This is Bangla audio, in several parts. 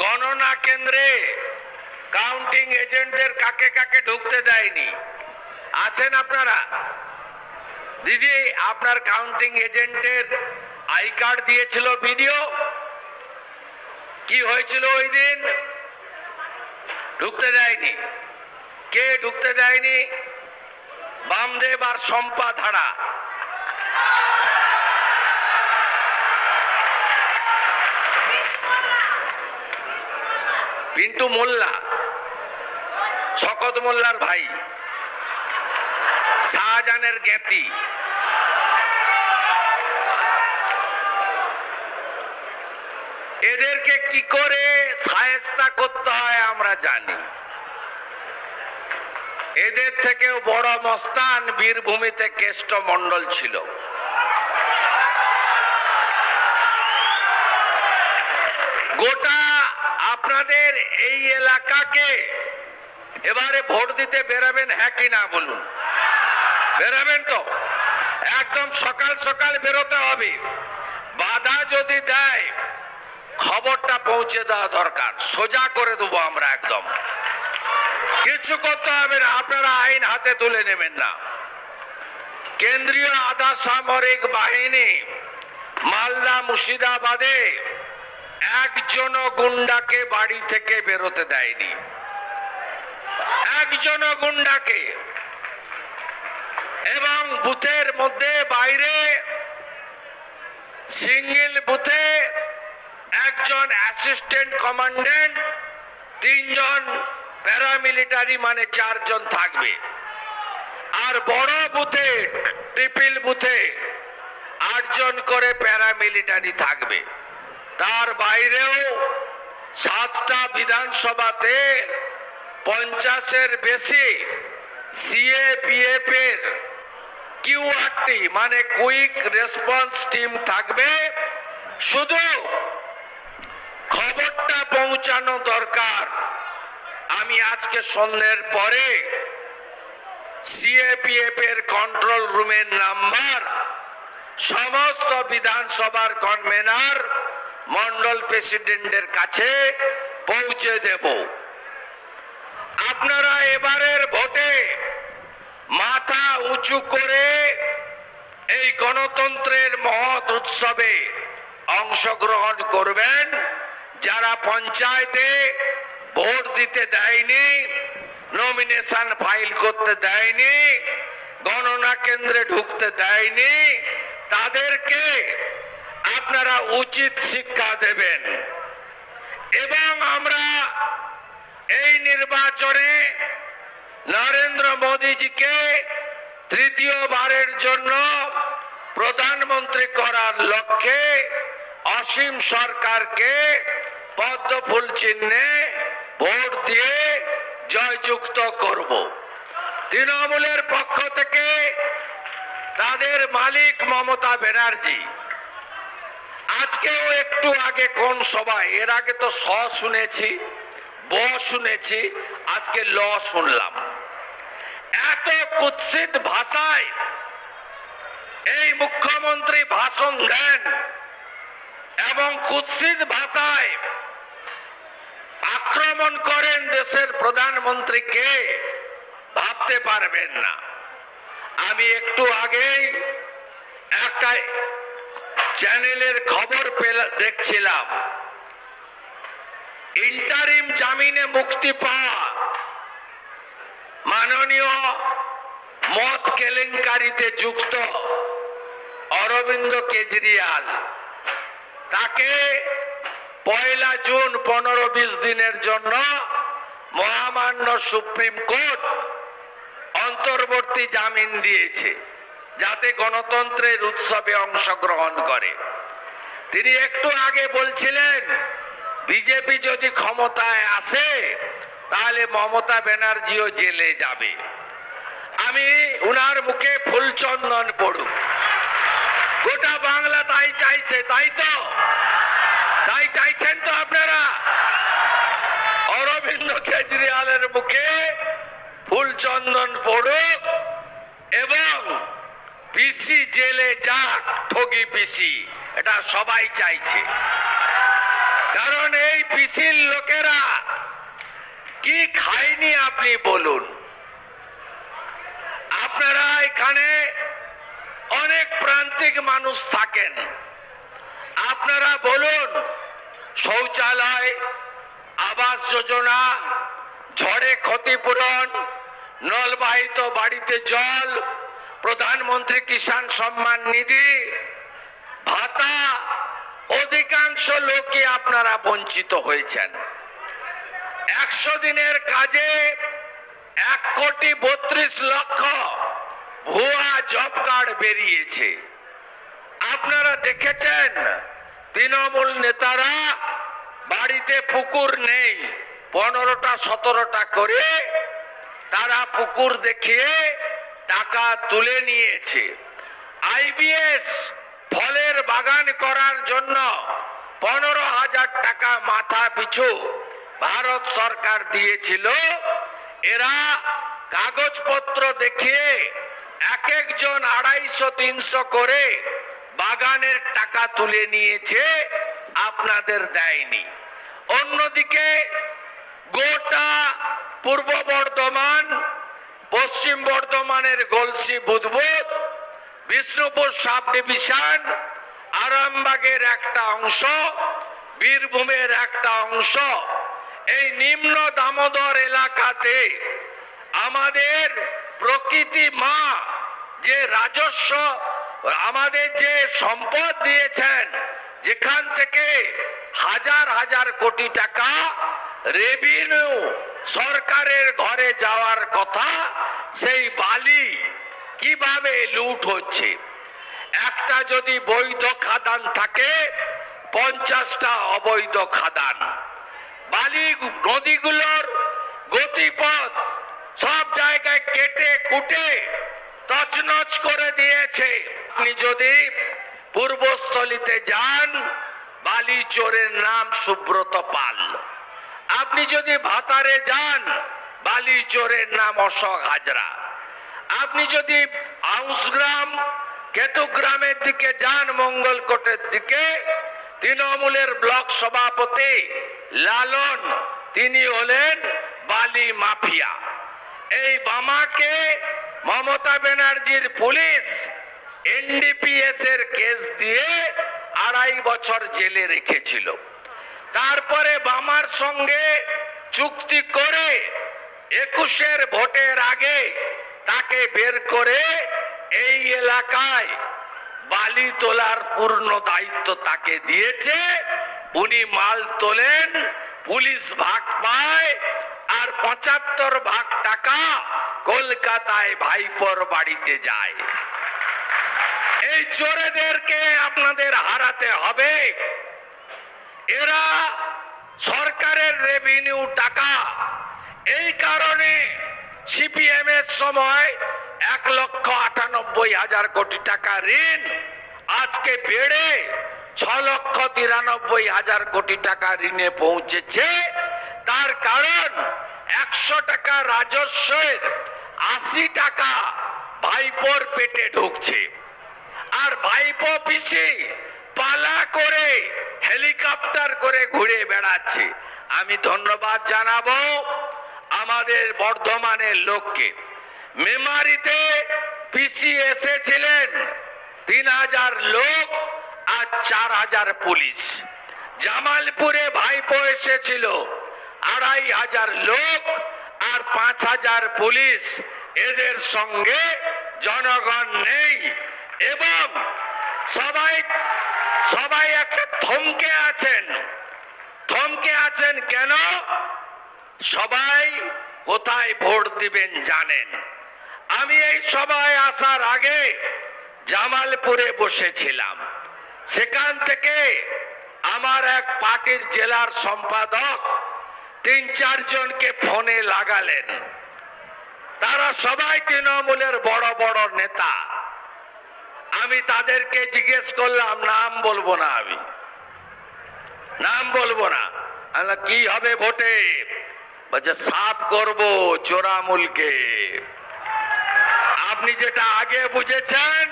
গণনা কেন্দ্রে কাউন্টিং এজেন্টদের কাকে কাকে ঢুকতে দেয়নি? আছেন আপনারা? দিদি, আপনার কাউন্টিং এজেন্টের আই কার্ড দিয়েছিল ভিডিও কি হয়েছিল ওই দিন? ঢুকতে দেয়নি। কে ঢুকতে দেয়নি? বামদেব আর শম্পা ধারা। পিন্টু মোল্লা, শকত মোল্লার ভাই, শাহজাহানের জ্ঞাতি। এদেরকে কি করে সায়স্তা করতে হয় আমরা জানি। এদের থেকেও বড় মস্তান বীরভূমিতে কেষ্ট মণ্ডল ছিল। এই এলাকাকে এবারে ভোট দিতে বেরাবেন হ্যাঁ কি না বলুন? বেরাবেন তো? একদম সকাল সকাল বেরোতে হবে। বাধা যদি দেয়, খবরটা পৌঁছে দেওয়া দরকার। সোজা করে দেবো আমরা একদম। কিছু করতে হবে না, আপনারা আইন হাতে তুলে নেবেন না। কেন্দ্রীয় আধা সামরিক বাহিনী, মালদা মুর্শিদাবাদে একজন গুন্ডাকে বাড়ি থেকে বেরোতে দেয়নি। একজন গুন্ডাকে। এবং বুথের মধ্যে বাইরে সিঙ্গেল বুথে একজন অ্যাসিস্ট্যান্ট কমান্ডেন্ট তিনজন প্যারামিলিটারি মানে চারজন থাকবে। আর বড় বুথে, ট্রিপল বুথে আটজন করে প্যারামিলিটারি থাকবে। তার বাইরেও সাতটা বিধানসভাতে পঞ্চাশের বেশি সিএপিএফ এর কিউআরটি মানে কুইক রেসপন্স টিম থাকবে। শুধু খবরটা পৌঁছানো দরকার। আমি আজকে সন্ধ্যের পরে সিএপিএফ এর কন্ট্রোল রুমের নাম্বার সমস্ত বিধানসভার কনভেনার মন্ডল প্রেসিডেন্টের কাছে পৌঁছে দেব। আপনারা এবারের ভোটে মাথা উঁচু করে এই গণতন্ত্রের মহৎ উৎসবে অংশগ্রহণ করবেন। যারা পঞ্চায়েতে ভোট দিতে দেয়নি নমিনেশন ফাইল করতে দেয়নি, গণনা কেন্দ্রে ঢুকতে দেয়নি, তাদেরকে আপনারা উচিত শিক্ষা দেবেন। এবং আমরা এই নির্বাচনে নরেন্দ্র মোদীজিকে তৃতীয়বারের জন্য প্রধানমন্ত্রী করার লক্ষ্যে অসীম সরকারকে পদ্মফুল চিহ্নে ভোট দিয়ে জয়যুক্ত করব। তৃণমূলের পক্ষ থেকে তাদের মালিক মমতা ব্যানার্জি আজকেও একটু আগে কোন সবাই এর আগে তো স শুনেছি, ব শুনেছি, আজকে ল শুনলাম। এত কুৎসিত ভাষায় এই মুখ্যমন্ত্রী ভাষণ দেন এবং কুৎসিত ভাষায় আক্রমণ করেন দেশের প্রধানমন্ত্রীকে ভাবতে পারবেন না। আমি একটু আগেই একটা চ্যানেলের খবর দেখছিলাম। ইন্টারিম জামিনে মুক্তি পাওয়া। মাননীয় মদ কেলেঙ্কারিতে যুক্ত অরবিন্দ কেজরিয়াল তাকে পয়লা জুন পনেরো বিশ দিনের জন্য মহামান্য সুপ্রিম কোর্ট অন্তর্বর্তী জামিন দিয়েছে। যাতে গণতন্ত্রের উৎসবে অংশগ্রহণ করে। তিনি একটু আগে বলছিলেন, বিজেপি যদি ক্ষমতায় আসে, তাহলে মমতা ব্যানার্জিও জেলে যাবে। আমি উনার মুখে ফুলচন্দন পড়ুক। গোটা বাংলা তাই চাইছে, তাই তো? তাই চাইছেন তো আপনারা? অরবিন্দ কেজরিওয়ালের মুখে ফুলচন্দন পড়ুক। পিসি জেলে যা ঠগি পিসি, এটা সবাই চাইছে। কারণ এই পিসির লোকেরা কি খায়নি আপনি বলুন। আপনারা এখানে অনেক প্রান্তিক মানুষ থাকেন। আপনারা বলুন, শৌচালয়, আবাস যোজনা, ঝড়ে ক্ষতিপূরণ, নলবাহিত বাড়িতে জল প্রধানমন্ত্রী কিষাণ সম্মান নিধি, ভাতা, অধিকাংশ লোকই আপনারা বঞ্চিত হয়েছেন। একশো দিনের কাজে এক কোটি বত্রিশ লক্ষ ভুয়া জব কার্ড বেরিয়েছে। আপনারা দেখেছেন? তৃণমূল নেতারা বাড়িতে পুকুর নেই, পনেরোটা, সতেরোটা করে তারা পুকুর দেখিয়ে টাকা তুলে নিয়েছে। আইবিএস ফলের বাগান করার জন্য পনেরো হাজার টাকা মাথা পিছু ভারত সরকার দিয়েছিল। এরা কাগজপত্র দেখিয়ে এক একজন আড়াইশো, তিনশো করে বাগানের টাকা তুলে নিয়েছে, আপনাদের দেয়নি। অন্যদিকে গোটা পূর্ব বর্ধমান পশ্চিম বর্ধমানের গলসি বুধবুধ বিষ্ণুপুর সাব ডিভিশন, আরামবাগের একটা অংশ, বীরভূমের একটা অংশ। এই নিম্ন দামোদর এলাকাতে আমাদের প্রকৃতি মা যে রাজস্ব, আমাদের যে সম্পদ দিয়েছেন, যেখান থেকে হাজার হাজার কোটি টাকা রেভিনিউ সরকারের ঘরে যাওয়ার কথা, সেই বালি কীভাবে লুট হচ্ছে? একটা যদি বৈধ খাদান থাকে, পঞ্চাশটা অবৈধ খাদান। বালি নদীগুলোর গতিপথ সব জায়গায় কেটে কুটে তছনছ করে দিয়েছে। আপনি যদি পূর্বস্থলিতে যান, বালি চোরের নাম সুব্রত পাল। আপনি যদি ভাতারে যান বালি চোরের নাম অশোক হাজরা। আপনি যদি আউসগ্রাম, কেতুগ্রামের দিকে যান, মঙ্গলকোটের দিকে, তৃণমূলের ব্লক সভাপতি লালন, তিনি হলেন বালি মাফিয়া। এই বামাকে মমতা ব্যানার্জির পুলিশ এনডিপিএস এর কেস দিয়ে আড়াই বছর জেলে রেখেছিল। তারপরে বামার সঙ্গে চুক্তি করে একুশের ভোটের আগে তাকে বের করে এই এলাকায় বালি তোলার পূর্ণ দায়িত্ব তাকে দিয়েছে। উনি মাল তোলেন, পুলিশ ভাগ পায়, আর পঁচাত্তর ভাগ টাকা কলকাতায় ভাইপোর বাড়িতে যায়। এই চোরেদেরকে আপনাদের হারাতে হবে। এরা সরকারের রেভিনিউ টাকা। এই কারণে সিপিএম এর সময় এক লক্ষ আটানব্বই হাজার কোটি টাকা ঋণ, আজকে বেড়ে ছ লক্ষ তিরানব্বই হাজার কোটি টাকা ঋণে পৌঁছেছে। তার কারণ একশো টাকা রাজস্বের আশি টাকা ভাইপোর পেটে ঢুকছে। আর ভাইপো পিসি পালা করে হেলিকপ্টার করে ঘুরে বেড়াচ্ছে। আমি ধন্যবাদ জানাব আমাদের বর্ধমানের লোককে। মেমারিতে পিসি এসেছিলেন, তিন হাজার লোক আর চার হাজার পুলিশ। জামালপুরে ভাইপো এসেছিল, আড়াই হাজার লোক আর পাঁচ হাজার পুলিশ। এদের সঙ্গে জনগণ নেই এবং সবাই সবাই একটা থমকে আছেন। থমকে আছেন কেন? সবাই কোথায় ভোট দিবেন জানেন। আমি এই সবাই আসার আগে জামালপুরে বসেছিলাম। সেখান থেকে আমার এক পার্টির জেলার সম্পাদক তিন চারজনকে ফোনে লাগালেন। তারা সবাই তৃণমূলের বড় বড় নেতা। আমি তাদেরকে জিজ্ঞেস করলাম, নাম বলব না আমি। নাম বলব না। কি হবে ভোটে? বলছে, সাফ করব চোরামুলকে। আপনি যেটা আগে বুঝেছেন,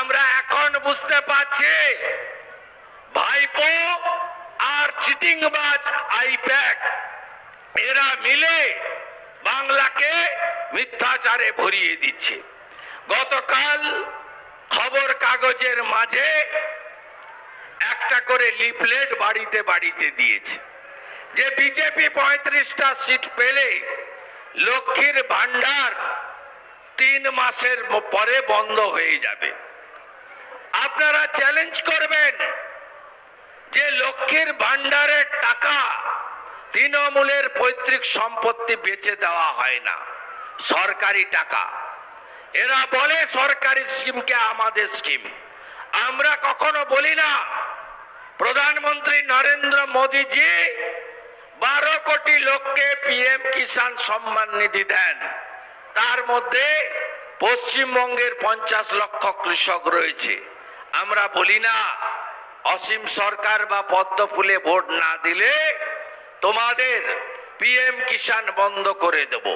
আমরা এখন বুঝতে পারছি, ভাইপো আর চিটিং চিটিংবাজ আইপ্যাক, এরা মিলে বাংলাকে মিথ্যাচারে ভরিয়ে দিচ্ছে। গতকাল খবর কাগজের মাঝে একটা করে লিফলেট বাড়িতে বাড়িতে দিয়েছে। যে বিজেপি পঁয়ত্রিশটা সিট পেলে লক্ষ্মীর ভান্ডার তিন মাসের পরে বন্ধ হয়ে যাবে। আপনারা চ্যালেঞ্জ করবেন যে লক্ষ্মীর ভান্ডারের টাকা তৃণমূলের পৈতৃক সম্পত্তি বেচে দেওয়া হয় না, সরকারি টাকা। এরা বলে সরকারি স্কিমকে আমাদের স্কিম আমরা কখনো বলি না, প্রধানমন্ত্রী নরেন্দ্র মোদীজি বারো কোটি লোককে পিএম কিষাণ সম্মান নিধি দেন। তার মধ্যে পশ্চিমবঙ্গের পঞ্চাশ লক্ষ কৃষক রয়েছে। আমরা বলি না, অসীম সরকার বা পদ্ম ফুলে ভোট না দিলে তোমাদের পিএম কিষাণ বন্ধ করে দেব।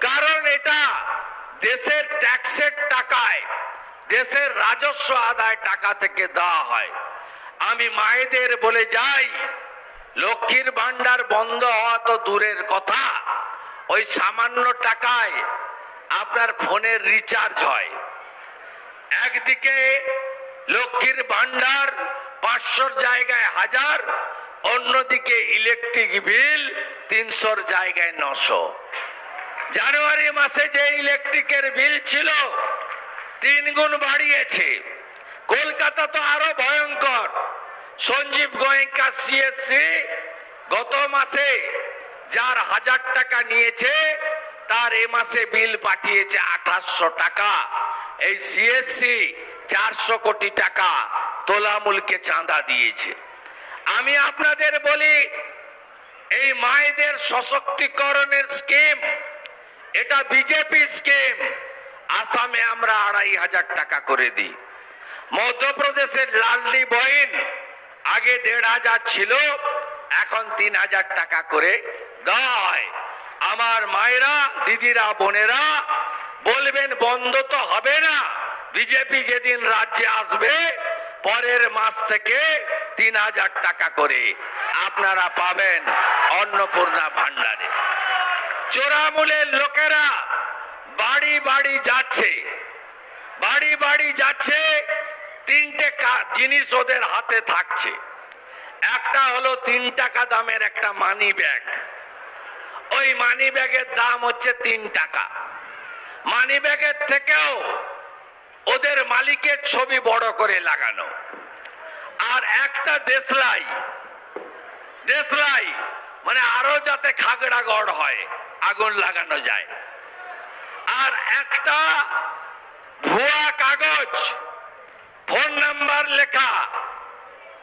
কারণ এটা দেশের ট্যাক্সের টাকায়, দেশের রাজস্ব আদায় টাকা থেকে দেওয়া হয়। আমি মায়েদের বলে যাই, লক্ষ্মীর ভান্ডার বন্ধ হওয়া তো দূরের কথা। ওই সামান্য টাকায় আপনার ফোনের রিচার্জ হয়। একদিকে লক্ষ্মীর ভান্ডার পাঁচশোর জায়গায় হাজার, অন্যদিকে ইলেকট্রিক বিল তিনশোর জায়গায় নশো। জানুয়ারি মাসে যে ইলেকট্রিকের বিল ছিল, তিন গুণ বাড়িয়েছে। কলকাতা তো আরও ভয়ঙ্কর। সঞ্জীব গোয়েঙ্কা সিএসসি গত মাসে যার হাজার টাকা নিয়েছে, তার এ মাসে বিল পাঠিয়েছে আঠাশশো টাকা। এই সিএসসি চারশো কোটি টাকা তোলামুলকে চাঁদা দিয়েছে। আমি আপনাদের বলি, এই মায়েদের সশক্তিকরণের স্কিম এটা বিজেপি স্কিম। আসামে আমরা আড়াই হাজার টাকা করে দিই। মধ্যপ্রদেশের লাললি বইন আগে দেড় হাজার ছিল, এখন তিন হাজার টাকা করে হয় আমার মায়েরা, দিদিরা, বোনেরা বলবেন, বন্ধ তো হবে না। বিজেপি যেদিন রাজ্যে আসবে, পরের মাস থেকে তিন হাজার টাকা করে। আপনারা পাবেন অন্নপূর্ণা ভান্ডারে। চোরামূলের লোকেরা বাড়ি বাড়ি যাচ্ছে। বাড়ি বাড়ি যাচ্ছে, তিনটে জিনিস ওদের হাতে থাকছে। একটা হলো তিন টাকা দামের একটা মানি ব্যাগ ওই মানি ব্যাগের দাম হচ্ছে তিন টাকা। মানি ব্যাগের থেকেও ওদের মালিকের ছবি বড় করে লাগানো। আর একটা দেশলাই দেশলাই মানে আরও যাতে খাগড়া গড় হয়। আগুন লাগানো যায়। আর একটা ভুয়া কাগজ, ফোন নাম্বার লেখা।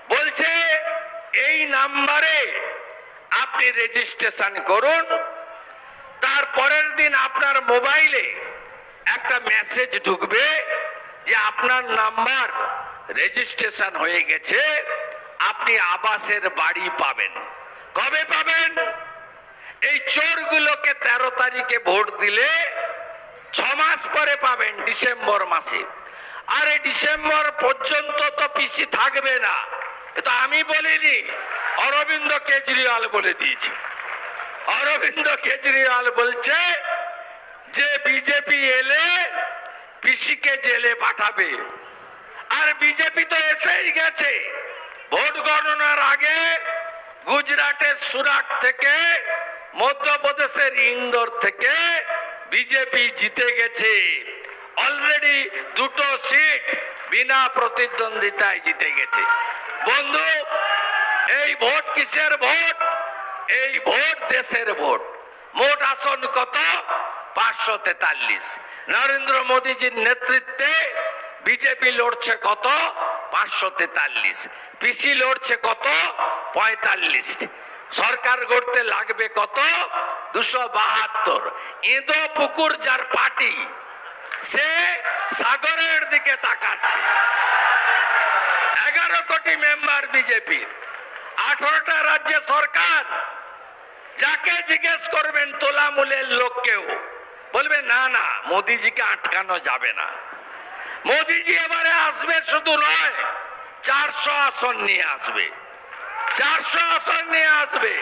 বলছে, এই নাম্বারে আপনি রেজিস্ট্রেশন করুন। তারপরের দিন আপনার মোবাইলে একটা মেসেজ ঢুকবে যে আপনার নাম্বার রেজিস্ট্রেশন হয়ে গেছে, আপনি আবাসের বাড়ি পাবেন। কবে পাবেন? এই চোরগুলোকে তেরো তারিখে ভোট দিলে ছ মাস পরে পাবেন ডিসেম্বর মাসে। আর এই ডিসেম্বর পর্যন্ত তো পিসি থাকবে না। এটা আমি বলিনি, অরবিন্দ কেজরিওয়াল বলে দিয়েছে। অরবিন্দ কেজরিওয়াল বলছে যে বিজেপি এলে পিসিকে জেলে পাঠাবে। আর বিজেপি তো এসেই গেছে। ভোট গণনার আগে গুজরাটের সুরাট থেকে মধ্যপ্রদেশের ইন্দোর থেকে বিজেপি জিতে গেছে। অলরেডি দুটো সিট বিনা প্রতিদ্বন্দ্বিতায় জিতে গেছে। বন্ধু, এই ভোট কিসের ভোট? এই ভোট দেশের ভোট। মোট আসন কত? পাঁচশো তেতাল্লিশ। নরেন্দ্র মোদীজির নেতৃত্বে বিজেপি লড়ছে কত? পাঁচশো তেতাল্লিশ। পিসি লড়ছে কত? পঁয়তাল্লিশ। সরকার গড়তে লাগবে কত? দুশো বাহাত্তর। এঁদো পুকুর যার পার্টি সে সাগরের দিকে তাকাচ্ছে। এগারো কোটি মেম্বার বিজেপির। আঠারোটা রাজ্যে সরকার। যাকে জিজ্ঞেস করবেন তোলামূলের লোককেও বলবে, না না, মোদিজিকে আটকানো যাবে না। মোদিজি এবারে আসবে শুধু নয়, চারশো আসন নিয়ে আসবে। চারশো আসন নিয়ে আসবে।